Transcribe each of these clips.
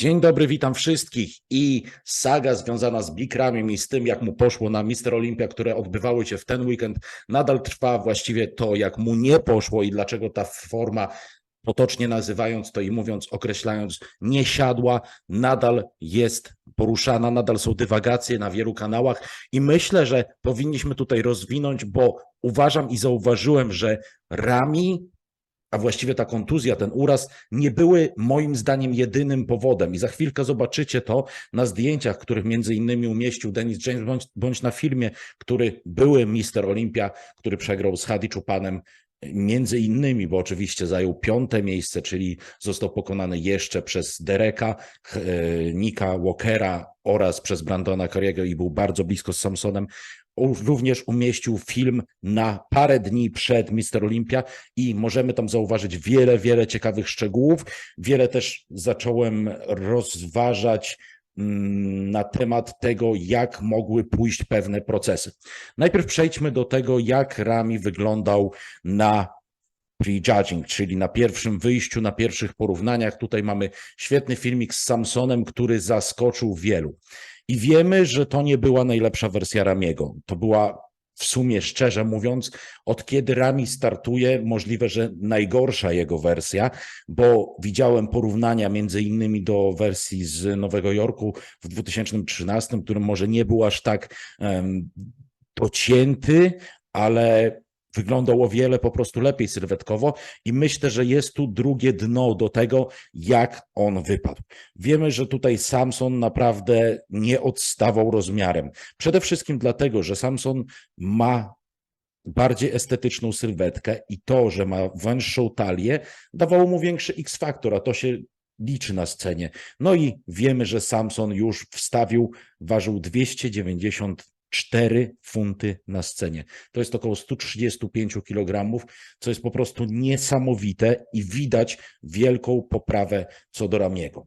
Dzień dobry, witam wszystkich. I saga związana z Bikramiem i z tym, jak mu poszło na Mister Olympia, które odbywały się w ten weekend, nadal trwa. Właściwie to, jak mu nie poszło i dlaczego ta forma, potocznie nazywając to i mówiąc, określając, nie siadła, nadal jest poruszana, nadal są dywagacje na wielu kanałach. I myślę, że powinniśmy tutaj rozwinąć, bo uważam i zauważyłem, że Rami a właściwie ta kontuzja, ten uraz nie były moim zdaniem jedynym powodem. I za chwilkę zobaczycie to na zdjęciach, których między innymi umieścił Dennis James, bądź, bądź na filmie, który były Mister Olympia, który przegrał z Hadi Czupanem. Między innymi, bo oczywiście zajął piąte miejsce, czyli został pokonany jeszcze przez Dereka, e, Nika Walkera oraz przez Brandona Curry'ego i był bardzo blisko z Samsonem również umieścił film na parę dni przed Mister Olympia i możemy tam zauważyć wiele, wiele ciekawych szczegółów. Wiele też zacząłem rozważać mm, na temat tego, jak mogły pójść pewne procesy. Najpierw przejdźmy do tego, jak Rami wyglądał na prejudging, czyli na pierwszym wyjściu, na pierwszych porównaniach. Tutaj mamy świetny filmik z Samsonem, który zaskoczył wielu. I wiemy, że to nie była najlepsza wersja Ramiego. To była w sumie, szczerze mówiąc, od kiedy Rami startuje, możliwe, że najgorsza jego wersja, bo widziałem porównania między innymi do wersji z Nowego Jorku w 2013, który może nie był aż tak um, docięty, ale wyglądał o wiele po prostu lepiej sylwetkowo i myślę, że jest tu drugie dno do tego, jak on wypadł. Wiemy, że tutaj Samson naprawdę nie odstawał rozmiarem. Przede wszystkim dlatego, że Samson ma bardziej estetyczną sylwetkę i to, że ma węższą talię, dawało mu większy X-faktor, a to się liczy na scenie. No i wiemy, że Samson już wstawił, ważył 290 4 funty na scenie. To jest około 135 kg, co jest po prostu niesamowite i widać wielką poprawę co do Ramiego.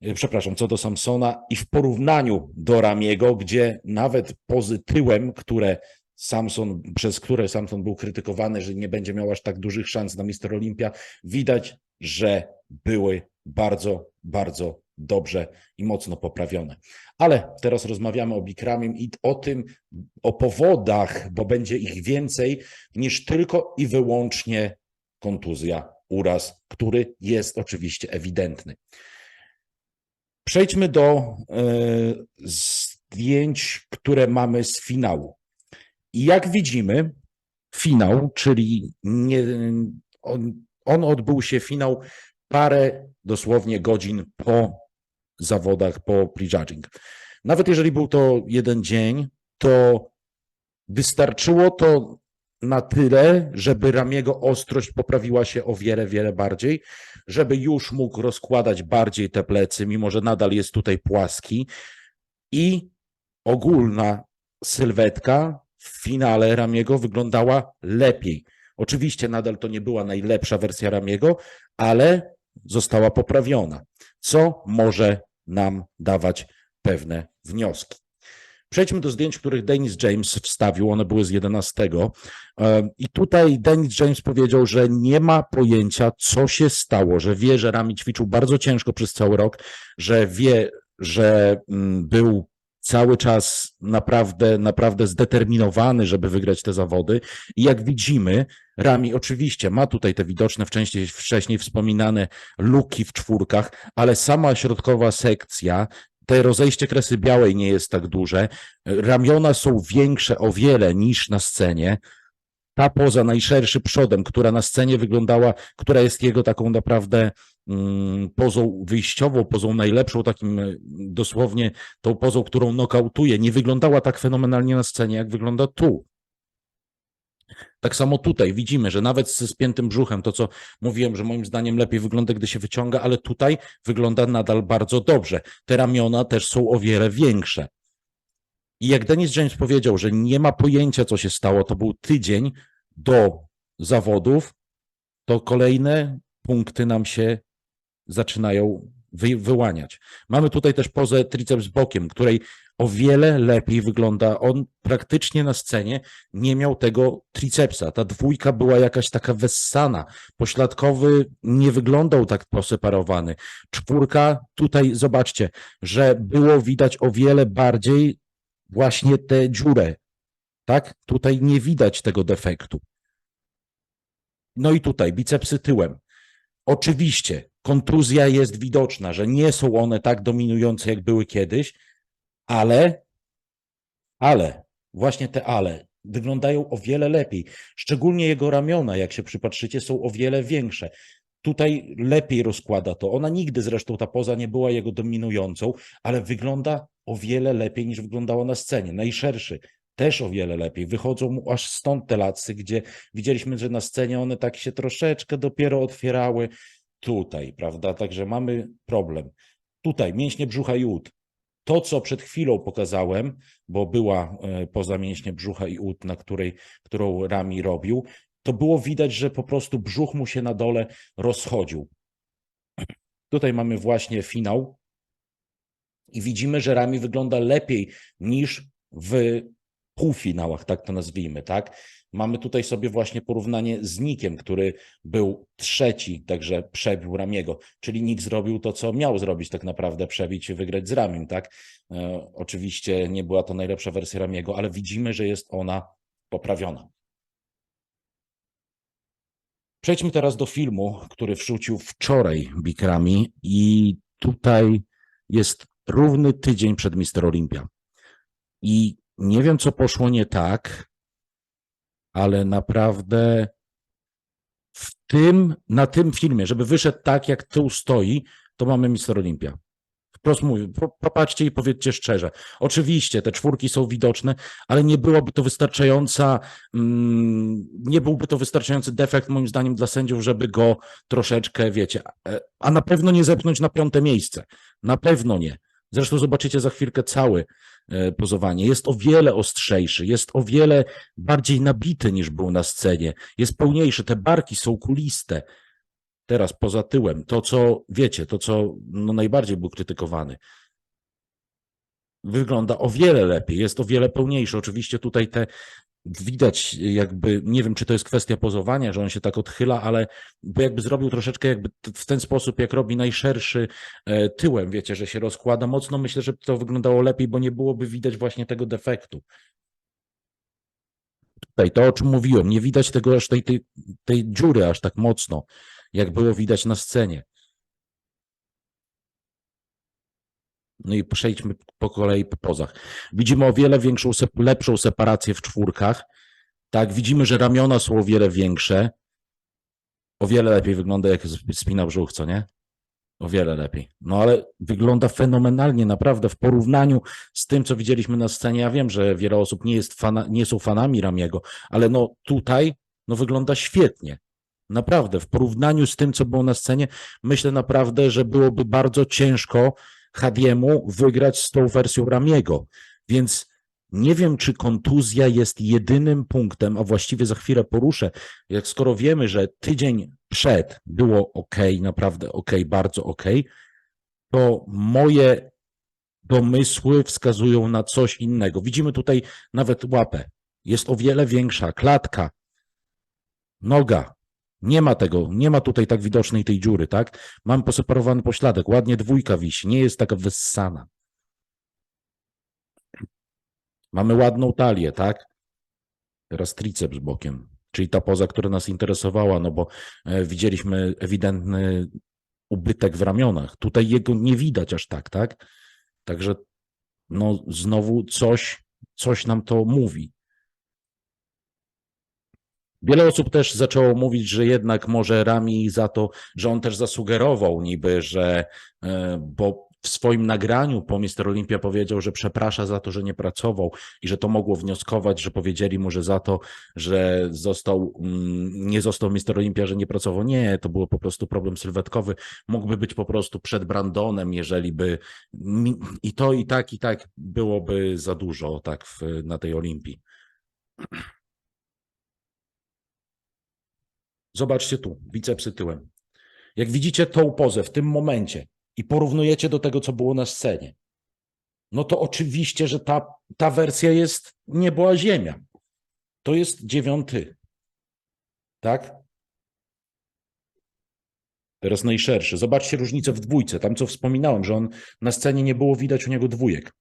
E, przepraszam, co do Samsona i w porównaniu do Ramiego, gdzie nawet pozy tyłem, które Samson, przez które Samson był krytykowany, że nie będzie miał aż tak dużych szans na Mister Olimpia, widać, że były bardzo, bardzo dobrze i mocno poprawione. Ale teraz rozmawiamy o Bikramim i o tym, o powodach, bo będzie ich więcej niż tylko i wyłącznie kontuzja, uraz, który jest oczywiście ewidentny. Przejdźmy do y, zdjęć, które mamy z finału. I jak widzimy, finał, czyli nie, on, on odbył się finał parę dosłownie godzin po zawodach po prejudging. Nawet jeżeli był to jeden dzień, to wystarczyło to na tyle, żeby Ramiego ostrość poprawiła się o wiele, wiele bardziej, żeby już mógł rozkładać bardziej te plecy, mimo że nadal jest tutaj płaski i ogólna sylwetka w finale Ramiego wyglądała lepiej. Oczywiście nadal to nie była najlepsza wersja Ramiego, ale została poprawiona, co może nam dawać pewne wnioski. Przejdźmy do zdjęć, których Dennis James wstawił. One były z 11. E, I tutaj Dennis James powiedział, że nie ma pojęcia, co się stało, że wie, że Rami ćwiczył bardzo ciężko przez cały rok, że wie, że mm, był cały czas naprawdę, naprawdę zdeterminowany, żeby wygrać te zawody. I jak widzimy, Rami oczywiście ma tutaj te widoczne wcześniej, wcześniej wspominane luki w czwórkach, ale sama środkowa sekcja, te rozejście kresy białej nie jest tak duże. Ramiona są większe o wiele niż na scenie. Ta poza najszerszy przodem, która na scenie wyglądała, która jest jego taką naprawdę pozą wyjściową, pozą najlepszą, takim e, dosłownie tą pozą, którą nokautuje, nie wyglądała tak fenomenalnie na scenie, jak wygląda tu. Tak samo tutaj widzimy, że nawet ze spiętym brzuchem, to co mówiłem, że moim zdaniem lepiej wygląda, gdy się wyciąga, ale tutaj wygląda nadal bardzo dobrze. Te ramiona też są o wiele większe. I jak Dennis James powiedział, że nie ma pojęcia, co się stało, to był tydzień do zawodów, to kolejne punkty nam się zaczynają wy, wyłaniać. Mamy tutaj też pozę triceps bokiem, której o wiele lepiej wygląda. On praktycznie na scenie nie miał tego tricepsa. Ta dwójka była jakaś taka wessana. Pośladkowy nie wyglądał tak poseparowany. Czwórka, tutaj zobaczcie, że było widać o wiele bardziej właśnie tę dziurę. Tak? Tutaj nie widać tego defektu. No i tutaj bicepsy tyłem. Oczywiście kontuzja jest widoczna, że nie są one tak dominujące, jak były kiedyś, ale, ale, właśnie te ale wyglądają o wiele lepiej. Szczególnie jego ramiona, jak się przypatrzycie, są o wiele większe. Tutaj lepiej rozkłada to. Ona nigdy zresztą ta poza nie była jego dominującą, ale wygląda o wiele lepiej niż wyglądała na scenie. Najszerszy też o wiele lepiej. Wychodzą mu aż stąd te lacy, gdzie widzieliśmy, że na scenie one tak się troszeczkę dopiero otwierały. Tutaj, prawda? Także mamy problem. Tutaj mięśnie brzucha i ud. To, co przed chwilą pokazałem, bo była e, poza mięśnie brzucha i ud, na której, którą Rami robił, to było widać, że po prostu brzuch mu się na dole rozchodził. Tutaj mamy właśnie finał i widzimy, że Rami wygląda lepiej niż w półfinałach, tak to nazwijmy, tak? Mamy tutaj sobie właśnie porównanie z Nikiem, który był trzeci, także przebił Ramiego, czyli Nick zrobił to, co miał zrobić tak naprawdę, przebić i wygrać z Ramim, tak? E, oczywiście nie była to najlepsza wersja Ramiego, ale widzimy, że jest ona poprawiona. Przejdźmy teraz do filmu, który wrzucił wczoraj Big Rami i tutaj jest równy tydzień przed Mister Olympia. I nie wiem, co poszło nie tak, ale naprawdę w tym, na tym filmie, żeby wyszedł tak, jak tu stoi, to mamy Mister Olympia. Wprost mówię, po- popatrzcie i powiedzcie szczerze. Oczywiście te czwórki są widoczne, ale nie byłoby to wystarczająca, mm, nie byłby to wystarczający defekt moim zdaniem dla sędziów, żeby go troszeczkę, wiecie, e, a na pewno nie zepchnąć na piąte miejsce. Na pewno nie. Zresztą zobaczycie za chwilkę całe e, pozowanie. Jest o wiele ostrzejszy, jest o wiele bardziej nabity niż był na scenie. Jest pełniejszy, te barki są kuliste. Teraz poza tyłem, to co wiecie, to co no, najbardziej był krytykowany. Wygląda o wiele lepiej, jest o wiele pełniejszy. Oczywiście tutaj te widać jakby, nie wiem czy to jest kwestia pozowania, że on się tak odchyla, ale bo jakby zrobił troszeczkę jakby w ten sposób, jak robi najszerszy e, tyłem, wiecie, że się rozkłada mocno, myślę, że to wyglądało lepiej, bo nie byłoby widać właśnie tego defektu. Tutaj to, o czym mówiłem, nie widać tego aż tej, tej, tej dziury aż tak mocno, jak było widać na scenie. No i przejdźmy po kolei po pozach. Widzimy o wiele większą, lepszą separację w czwórkach. Tak, widzimy, że ramiona są o wiele większe. O wiele lepiej wygląda, jak sp- spina brzuch, co nie? O wiele lepiej. No ale wygląda fenomenalnie, naprawdę, w porównaniu z tym, co widzieliśmy na scenie. Ja wiem, że wiele osób nie, jest fana, nie są fanami Ramiego, ale no tutaj no wygląda świetnie. Naprawdę, w porównaniu z tym, co było na scenie, myślę naprawdę, że byłoby bardzo ciężko Hadiemu wygrać z tą wersją Ramiego. Więc nie wiem, czy kontuzja jest jedynym punktem, a właściwie za chwilę poruszę, jak skoro wiemy, że tydzień przed było ok, naprawdę ok, bardzo ok, to moje domysły wskazują na coś innego. Widzimy tutaj nawet łapę. Jest o wiele większa, klatka, noga. Nie ma tego, nie ma tutaj tak widocznej tej dziury, tak? Mam poseparowany pośladek, ładnie dwójka wisi, nie jest taka wyssana. Mamy ładną talię, tak? Teraz triceps bokiem, czyli ta poza, która nas interesowała, no bo e, widzieliśmy ewidentny ubytek w ramionach. Tutaj jego nie widać aż tak, tak? Także no znowu coś, coś nam to mówi. Wiele osób też zaczęło mówić, że jednak może Rami za to, że on też zasugerował niby, że e, bo w swoim nagraniu po Mister Olympia powiedział, że przeprasza za to, że nie pracował i że to mogło wnioskować, że powiedzieli mu, że za to, że został, mm, nie został Mister Olympia, że nie pracował. Nie, to było po prostu problem sylwetkowy. Mógłby być po prostu przed Brandonem, jeżeli by i to i tak, i tak byłoby za dużo tak w, na tej Olimpii. Zobaczcie tu, bicepsy tyłem. Jak widzicie tą pozę w tym momencie i porównujecie do tego, co było na scenie, no to oczywiście, że ta, ta wersja jest niebo a ziemia. To jest dziewiąty. Tak? Teraz najszerszy. Zobaczcie różnicę w dwójce. Tam, co wspominałem, że on na scenie nie było widać u niego dwójek.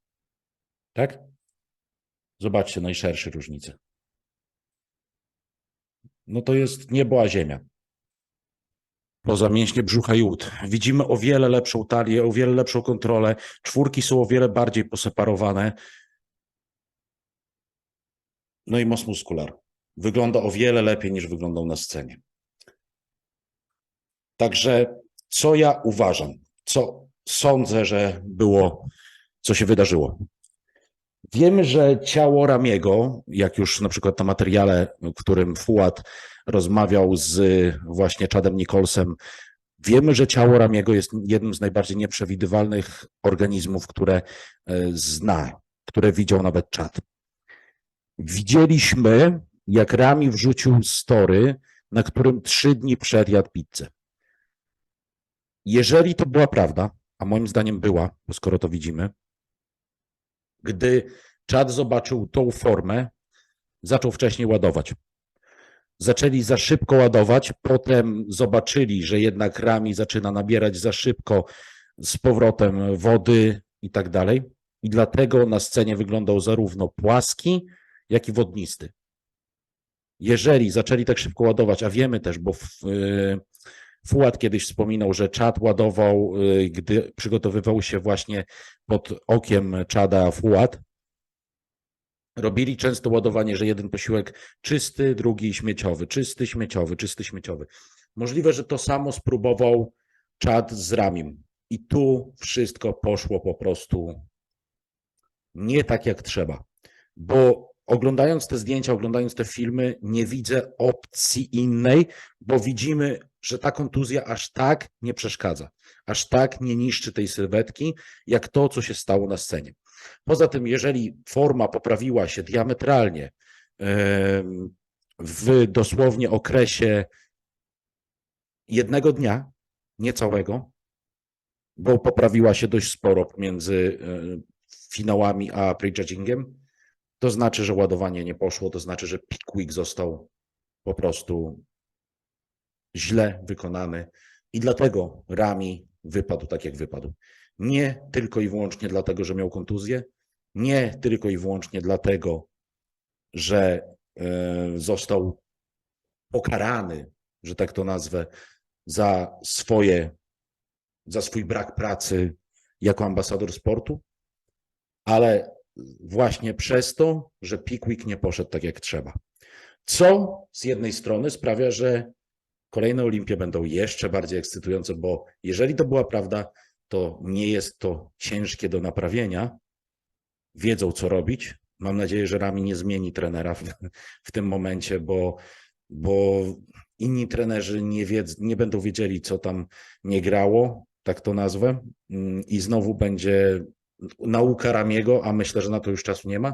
Tak? Zobaczcie najszersze różnice. No to jest niebo a ziemia. Poza mięśnie brzucha i ud. Widzimy o wiele lepszą talię, o wiele lepszą kontrolę. Czwórki są o wiele bardziej poseparowane. No i most muskular. Wygląda o wiele lepiej niż wyglądał na scenie. Także co ja uważam, co sądzę, że było, co się wydarzyło. Wiemy, że ciało Ramiego, jak już na przykład na materiale, w którym Fuad rozmawiał z właśnie Chadem Nicholsem, wiemy, że ciało Ramiego jest jednym z najbardziej nieprzewidywalnych organizmów, które e, zna, które widział nawet Chad. Widzieliśmy, jak Rami wrzucił story, na którym trzy dni przed jadł pizzę. Jeżeli to była prawda, a moim zdaniem była, bo skoro to widzimy, gdy czat zobaczył tą formę, zaczął wcześniej ładować. Zaczęli za szybko ładować, potem zobaczyli, że jednak Rami zaczyna nabierać za szybko z powrotem wody i tak dalej. I dlatego na scenie wyglądał zarówno płaski, jak i wodnisty. Jeżeli zaczęli tak szybko ładować, a wiemy też, bo w, yy, Fuad kiedyś wspominał, że czad ładował, yy, gdy przygotowywał się właśnie pod okiem czada Fuad. Robili często ładowanie, że jeden posiłek czysty, drugi śmieciowy, czysty, śmieciowy, czysty, śmieciowy. Możliwe, że to samo spróbował czad z Ramim. I tu wszystko poszło po prostu nie tak jak trzeba. Bo oglądając te zdjęcia, oglądając te filmy, nie widzę opcji innej, bo widzimy, że ta kontuzja aż tak nie przeszkadza, aż tak nie niszczy tej sylwetki, jak to, co się stało na scenie. Poza tym, jeżeli forma poprawiła się diametralnie w dosłownie okresie jednego dnia, niecałego, bo poprawiła się dość sporo pomiędzy e, finałami a prejudgingiem, to znaczy, że ładowanie nie poszło, to znaczy, że Pickwick został po prostu źle wykonany i dlatego Rami wypadł tak, jak wypadł. Nie tylko i wyłącznie dlatego, że miał kontuzję, nie tylko i wyłącznie dlatego, że e, został pokarany, że tak to nazwę, za swoje, za swój brak pracy jako ambasador sportu, ale właśnie przez to, że Pickwick nie poszedł tak jak trzeba. Co z jednej strony sprawia, że kolejne olimpie będą jeszcze bardziej ekscytujące, bo jeżeli to była prawda, to nie jest to ciężkie do naprawienia. Wiedzą, co robić. Mam nadzieję, że Rami nie zmieni trenera w, w tym momencie, bo, bo inni trenerzy nie, wiedz, nie będą wiedzieli, co tam nie grało, tak to nazwę, Mm, i znowu będzie nauka Ramiego, a myślę, że na to już czasu nie ma.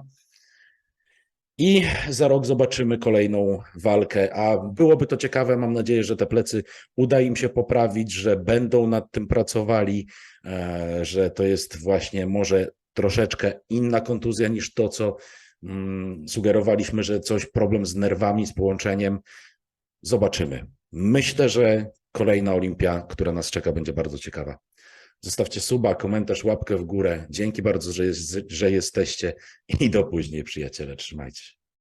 I za rok zobaczymy kolejną walkę. A byłoby to ciekawe. Mam nadzieję, że te plecy uda im się poprawić, że będą nad tym pracowali, e, że to jest właśnie może troszeczkę inna kontuzja niż to, co mm, sugerowaliśmy, że coś problem z nerwami, z połączeniem. Zobaczymy. Myślę, że kolejna olimpia, która nas czeka, będzie bardzo ciekawa. Zostawcie suba, komentarz, łapkę w górę. Dzięki bardzo, że, jest, że jesteście i do później, przyjaciele. Trzymajcie się.